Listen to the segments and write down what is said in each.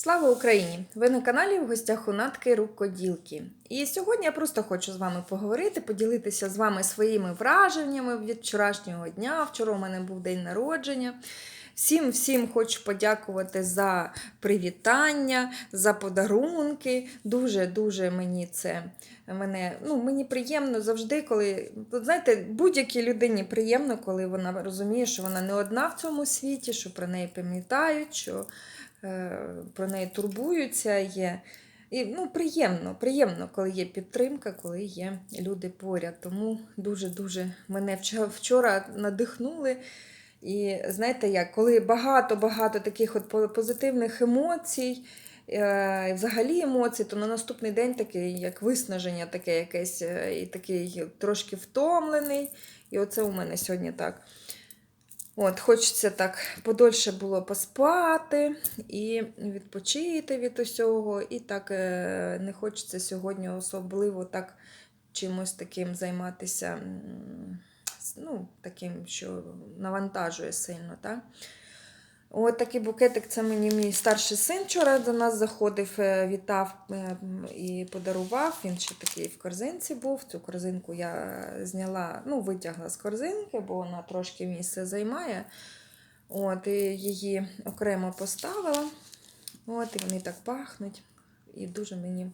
Слава Україні! Ви на каналі в гостях у Натки Рукоділки. І сьогодні я просто хочу з вами поговорити, поділитися з вами своїми враженнями від вчорашнього дня. Вчора у мене був день народження. Всім всім хочу подякувати за привітання, за подарунки. Дуже-дуже мені це мене, ну, мені приємно завжди, коли знаєте, будь-якій людині приємно, коли вона розуміє, що вона не одна в цьому світі, що про неї пам'ятають, що про неї турбуються. Є. І ну, приємно, приємно, коли є підтримка, коли є люди поряд. Тому дуже-дуже мене вчора, вчора надихнули. І знаєте, як, коли багато-багато таких от позитивних емоцій, е, і взагалі емоцій, то на наступний день такий, як виснаження, таке якесь, е, і такий трошки втомлений. І оце у мене сьогодні так. От, хочеться так подольше було поспати і відпочити від усього. І так е, не хочеться сьогодні особливо так чимось таким займатися, ну, таким, що навантажує сильно. Так? От такий букетик це мені мій старший син вчора до нас заходив, е, вітав е, і подарував. Він ще такий в корзинці був. Цю корзинку я зняла, ну, витягла з корзинки, бо вона трошки місце займає. От, і її окремо поставила. От, і вони так пахнуть. І дуже мені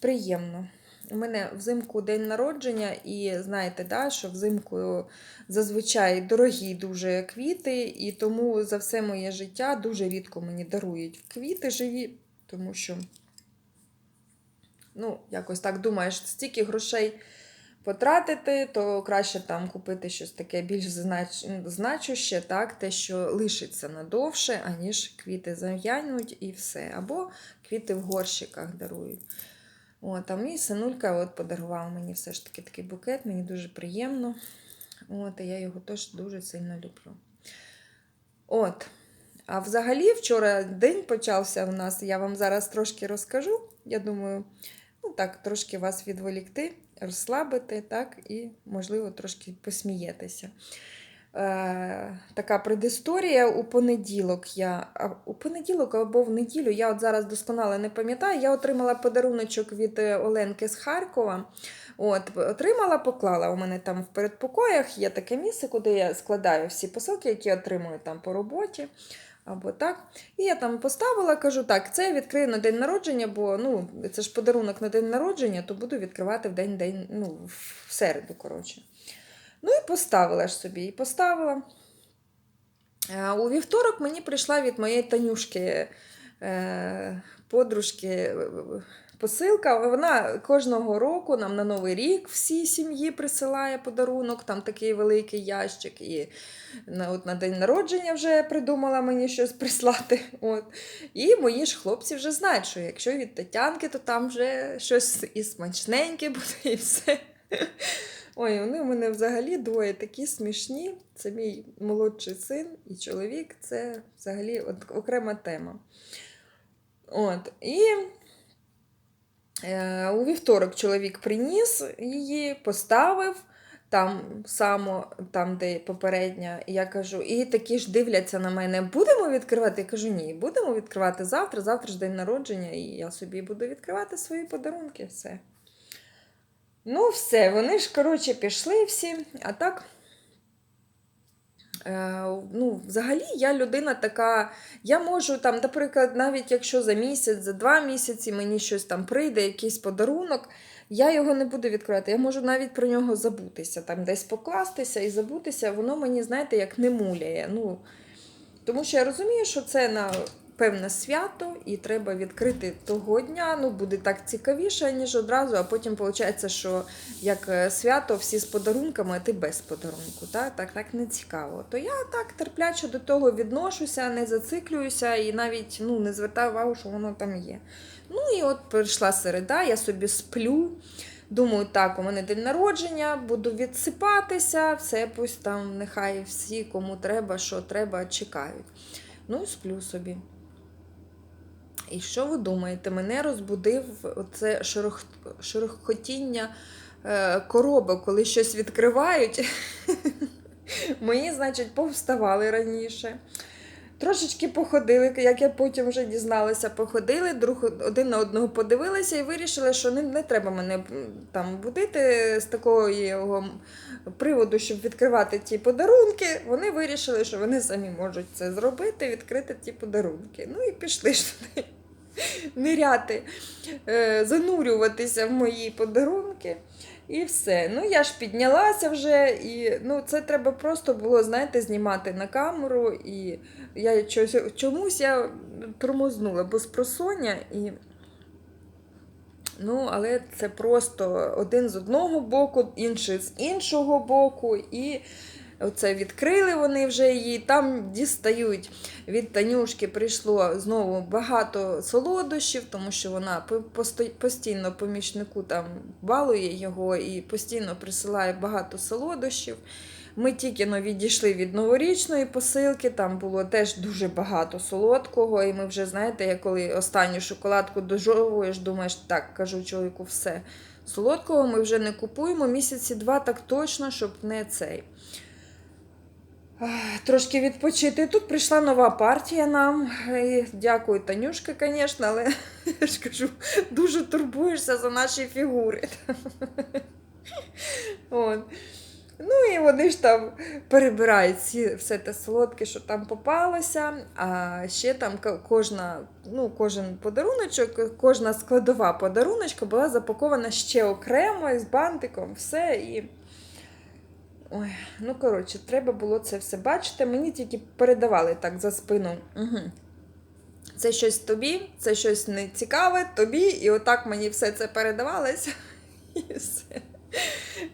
приємно. У мене взимку день народження, і знаєте, да, що взимку зазвичай дорогі дуже квіти, і тому за все моє життя дуже рідко мені дарують квіти живі, тому що, ну, якось так думаєш, стільки грошей потратити, то краще там купити щось таке більш знач... значуще, так, те, що лишиться надовше, аніж квіти зав'януть і все. Або квіти в горщиках дарують. От, а мій синулька от подарував мені все ж таки такий букет, мені дуже приємно. От, і я його теж дуже сильно люблю. От. А взагалі, вчора день почався у нас, я вам зараз трошки розкажу. Я думаю, ну так, трошки вас відволікти, розслабити, так, і, можливо, трошки посмієтеся. Е, така предісторія у понеділок. Я, у понеділок або в неділю, я от зараз досконало не пам'ятаю, я отримала подаруночок від е, Оленки з Харкова. От, отримала, поклала. У мене там в передпокоях є таке місце, куди я складаю всі посилки, які отримую там по роботі. Або так. І я там поставила, кажу, так, це я відкрию на день народження, бо ну, це ж подарунок на день народження, то буду відкривати в день, день ну, в середу, коротше. Ну і поставила ж собі, і поставила. Е, У вівторок мені прийшла від моєї Танюшки е, подружки е, посилка. Вона кожного року нам на Новий рік всій сім'ї присилає подарунок, там такий великий ящик. І на, от на день народження вже придумала мені щось прислати. От. І мої ж хлопці вже знають, що якщо від Тетянки, то там вже щось і смачненьке буде, і все. Ой, вони у мене взагалі двоє такі смішні. Це мій молодший син і чоловік це взагалі окрема тема. От, і е, у вівторок чоловік приніс її, поставив там само, там, де попередня. Я кажу, і такі ж дивляться на мене, будемо відкривати? Я кажу, ні, будемо відкривати завтра, завтра ж день народження, і я собі буду відкривати свої подарунки. Все. Ну, все, вони ж, коротше, пішли всі, а так. Е, ну, взагалі, я людина така. Я можу там, наприклад, навіть якщо за місяць, за два місяці мені щось там прийде, якийсь подарунок, я його не буду відкривати. Я можу навіть про нього забутися, там десь покластися і забутися, воно мені, знаєте, як не муляє. Ну, тому що я розумію, що це на певне свято, і треба відкрити того дня. Ну, буде так цікавіше, ніж одразу, а потім виходить, що як е, свято, всі з подарунками, а ти без подарунку. Так, так, так не цікаво. То я так терпляче до того відношуся, не зациклююся і навіть ну, не звертаю увагу, що воно там є. Ну і от прийшла середа, я собі сплю. Думаю, так, у мене день народження, буду відсипатися, все пусть там нехай всі, кому треба, що треба, чекають. Ну і сплю собі. І що ви думаєте? Мене розбудив це шорох... шорохотіння е, коробок, коли щось відкривають. Мої, значить, повставали раніше. Трошечки походили, як я потім вже дізналася, походили, друг один на одного подивилися і вирішили, що не, не треба мене там будити з такого його приводу, щоб відкривати ті подарунки. Вони вирішили, що вони самі можуть це зробити, відкрити ті подарунки. Ну і пішли ж туди ниряти, е, занурюватися в мої подарунки. І все. Ну, я ж піднялася вже, і ну, це треба просто було, знаєте, знімати на камеру. І я чогось, чомусь я тормознула, бо спросоння і. Ну, але це просто один з одного боку, інший з іншого боку. І оце відкрили вони вже її. Там дістають від Танюшки прийшло знову багато солодощів, тому що вона постійно помічнику там балує його і постійно присилає багато солодощів. Ми тільки но відійшли від новорічної посилки, там було теж дуже багато солодкого, і ми вже, знаєте, я коли останню шоколадку дожовуєш, думаєш, так, кажу чоловіку, все. Солодкого ми вже не купуємо місяці два так точно, щоб не цей. Трошки відпочити. Тут прийшла нова партія нам. І дякую, Танюшка, звісно, але я ж кажу, дуже турбуєшся за наші фігури. От. Ну і вони ж там перебирають все те солодке, що там попалося. А ще там кожна, ну, кожен подаруночок, кожна складова подаруночка була запакована ще окремо з бантиком, все. І... Ой, ну коротше, треба було це все бачити. Мені тільки передавали так за спину. Угу. Це щось тобі, це щось не цікаве тобі, і отак мені все це передавалося. І все.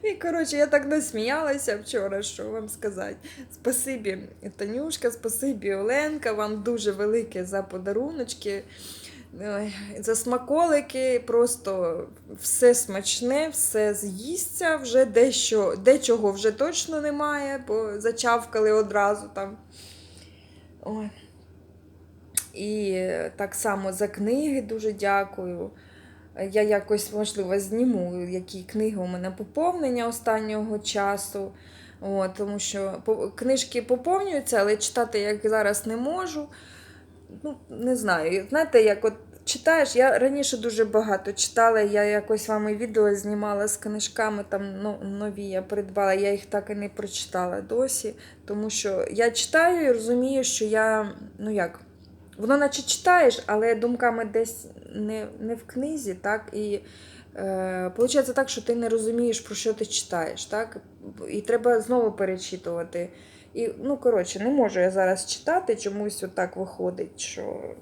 І коротше, я так насміялася вчора, що вам сказати. Спасибі, Танюшка, спасибі, Оленка, вам дуже велике за подаруночки. За смаколики, просто все смачне, все з'їсться, вже дещо, дечого вже точно немає, бо зачавкали одразу там. Ой. І так само за книги дуже дякую. Я якось, можливо, зніму, які книги у мене поповнення останнього часу. От, тому що книжки поповнюються, але читати я зараз не можу. Ну, не знаю. Знаєте, як от читаєш, я раніше дуже багато читала, я якось вам і відео знімала з книжками, там ну, нові я придбала, я їх так і не прочитала досі. Тому що я читаю і розумію, що я, ну як, воно наче читаєш, але думками десь не, не в книзі, так? І е, виходить так, що ти не розумієш, про що ти читаєш, так? І треба знову перечитувати. І, ну, коротше, не можу я зараз читати, чомусь отак виходить, що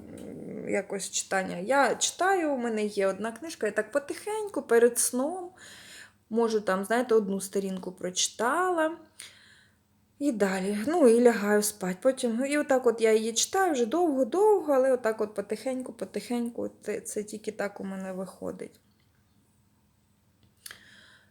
якось читання. Я читаю, у мене є одна книжка, я так потихеньку перед сном можу там, знаєте, одну сторінку прочитала. І далі. Ну і лягаю спати. Потім, і отак от я її читаю вже довго-довго, але отак от потихеньку, потихеньку, це, це тільки так у мене виходить.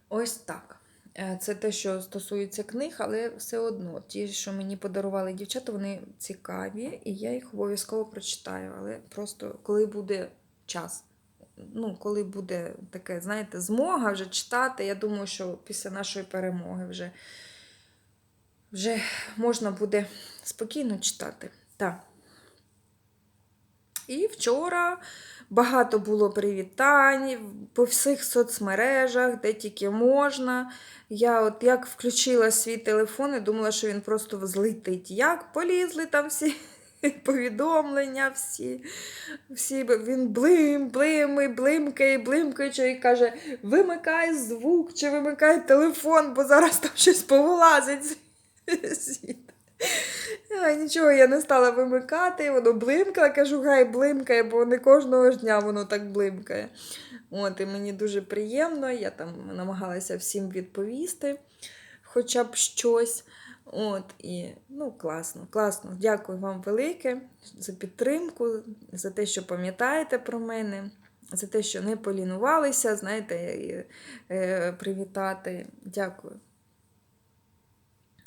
Ось так. Е, Це те, що стосується книг, але все одно. Ті, що мені подарували дівчата, вони цікаві, і я їх обов'язково прочитаю. Але просто коли буде час. Ну, коли буде таке, знаєте, змога вже читати, я думаю, що після нашої перемоги вже вже можна буде спокійно читати. Так. І вчора багато було привітань по всіх соцмережах, де тільки можна. Я от як включила свій телефон і думала, що він просто злетить. Як полізли там всі повідомлення, всі, всі він блим, блим, і блимкає, блимкає, і каже, вимикай звук чи вимикай телефон, бо зараз там щось повилазить. звідти». А, нічого я не стала вимикати, воно блимкало, кажу, хай блимкає, бо не кожного ж дня воно так блимкає. От, і мені дуже приємно, я там намагалася всім відповісти, хоча б щось. От, і, ну, класно, класно. Дякую вам велике за підтримку, за те, що пам'ятаєте про мене, за те, що не полінувалися, знаєте, е, привітати. Дякую.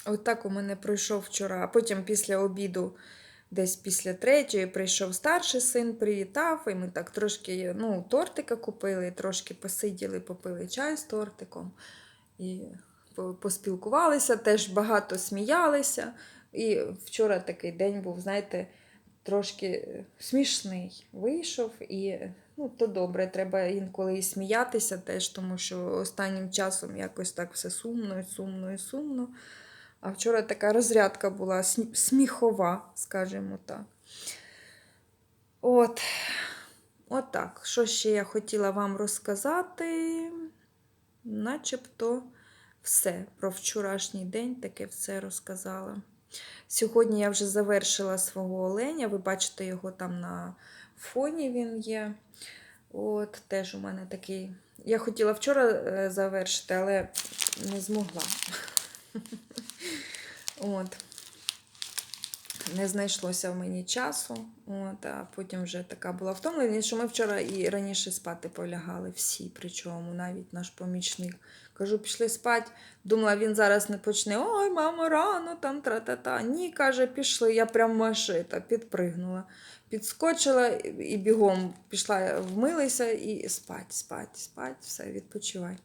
От так у мене пройшов вчора, а потім після обіду, десь після третьої, прийшов старший син, привітав, і ми так трошки ну, тортика купили, трошки посиділи, попили чай з тортиком і поспілкувалися, теж багато сміялися. І вчора такий день був, знаєте, трошки е, смішний. Вийшов і ну, то добре, треба інколи і сміятися теж, тому що останнім часом якось так все сумно, і сумно і сумно. А вчора така розрядка була сміхова, скажімо так. От. От так. Що ще я хотіла вам розказати? Начебто все про вчорашній день таке все розказала. Сьогодні я вже завершила свого оленя. Ви бачите його там на фоні він є. От, теж у мене такий. Я хотіла вчора е, завершити, але не змогла. От. Не знайшлося в мені часу. От, а потім вже така була втомлена, що ми вчора і раніше спати полягали всі, причому навіть наш помічник. Кажу, пішли спати. Думала, він зараз не почне. Ой, мамо, рано там тра-та-та. Ні, каже, пішли. Я прям машита, підпригнула. Підскочила і бігом пішла, вмилася і спать, спать, спать, все, відпочивай.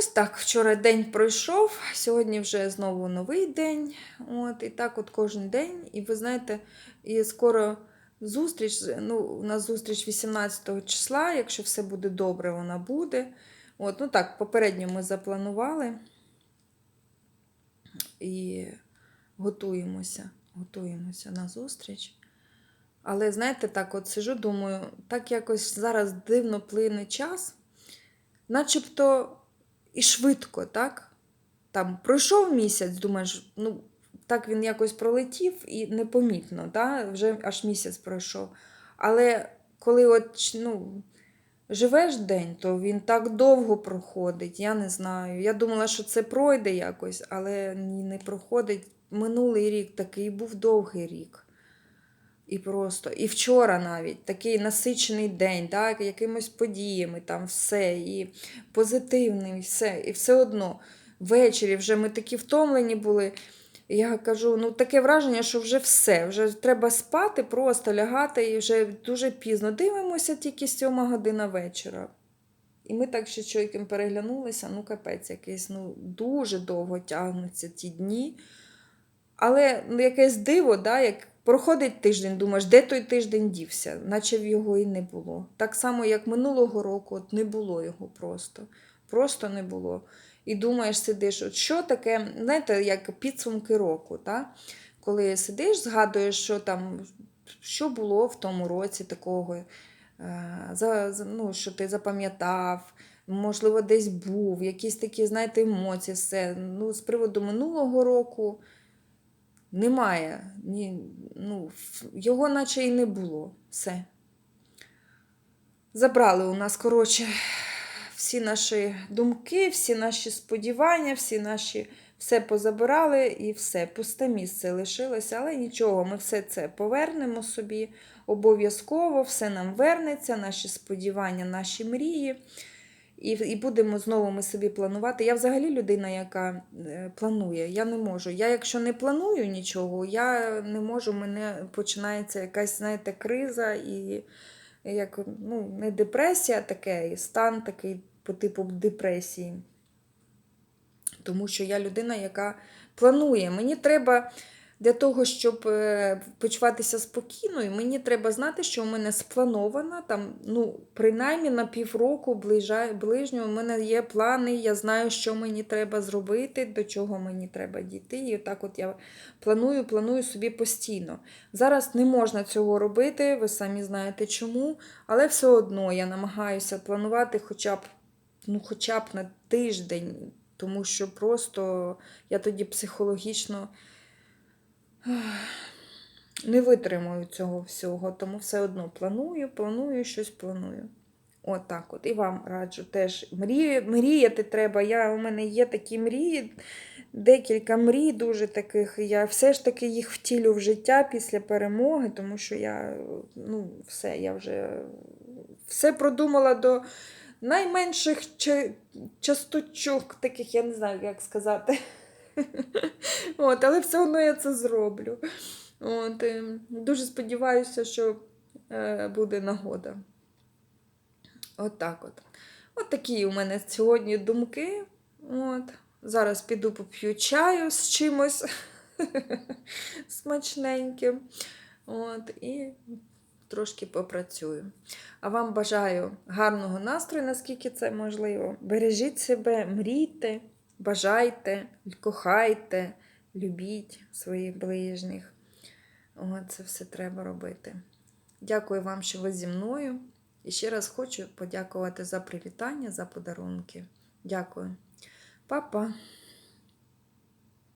Ось так. Вчора день пройшов, сьогодні вже знову новий день. От, і так от кожен день. І ви знаєте, і скоро зустріч, ну, у нас зустріч 18 числа, якщо все буде добре, вона буде. От, ну так, попередньо ми запланували і готуємося, готуємося на зустріч. Але знаєте, так от сижу, думаю, так якось зараз дивно плине час, начебто і швидко, так? Там пройшов місяць, думаєш, ну, так він якось пролетів і непомітно, так? вже аж місяць пройшов. Але коли от, ну, живеш день, то він так довго проходить, я не знаю. Я думала, що це пройде якось, але ні, не проходить. Минулий рік такий був довгий рік. І просто, і вчора навіть такий насичений день, так, якимись подіями, там все, і позитивним, і все. І все одно ввечері вже ми такі втомлені були. Я кажу, ну таке враження, що вже все, вже треба спати, просто лягати і вже дуже пізно. Дивимося тільки сьома година вечора. І ми так ще чоловіком переглянулися, ну капець якийсь, ну дуже довго тягнуться ті дні. Але ну, якесь диво, да, як проходить тиждень, думаєш, де той тиждень дівся, наче в його і не було. Так само, як минулого року, от не було його просто. Просто не було. І думаєш, сидиш, от що таке, знаєте, як підсумки року, та? коли сидиш, згадуєш, що там, що було в тому році такого, е, ну, що ти запам'ятав, можливо, десь був, якісь такі, знаєте, емоції, все. Ну, з приводу минулого року немає. Ні, ну, його наче і не було. Все. Забрали у нас, коротше, всі наші думки, всі наші сподівання, всі наші. Все позабирали і все, пусте місце лишилося, але нічого, ми все це повернемо собі. Обов'язково все нам вернеться, наші сподівання, наші мрії. І, і будемо знову ми собі планувати. Я взагалі людина, яка е, планує. Я не можу. Я, якщо не планую нічого, я не можу, мене починається якась, знаєте, криза і як ну, не депресія, таке, і стан такий по типу депресії. Тому що я людина, яка планує. Мені треба для того, щоб е, почуватися спокійною, мені треба знати, що у мене сплановано там, ну, принаймні на півроку ближнього у мене є плани, я знаю, що мені треба зробити, до чого мені треба дійти. І так от я планую, планую собі постійно. Зараз не можна цього робити, ви самі знаєте чому, але все одно я намагаюся планувати хоча б, ну, хоча б на тиждень, тому що просто я тоді психологічно не витримую цього всього, тому все одно планую, планую, щось планую. От так от. І вам раджу теж мрію, мріяти треба. Я, У мене є такі мрії, декілька мрій дуже таких. Я все ж таки їх втілю в життя після перемоги, тому що я ну, все, я вже все продумала до найменших ча- часточок, таких, я не знаю, як сказати. От, але все одно я це зроблю. От, дуже сподіваюся, що е, буде нагода. От так от. От такі у мене сьогодні думки. От. Зараз піду поп'ю чаю з чимось смачненьким. От, і трошки попрацюю. А вам бажаю гарного настрою, наскільки це можливо. Бережіть себе, мрійте, бажайте, кохайте, любіть своїх ближніх. О, це все треба робити. Дякую вам, що ви зі мною. І ще раз хочу подякувати за привітання, за подарунки. Дякую. Па-па!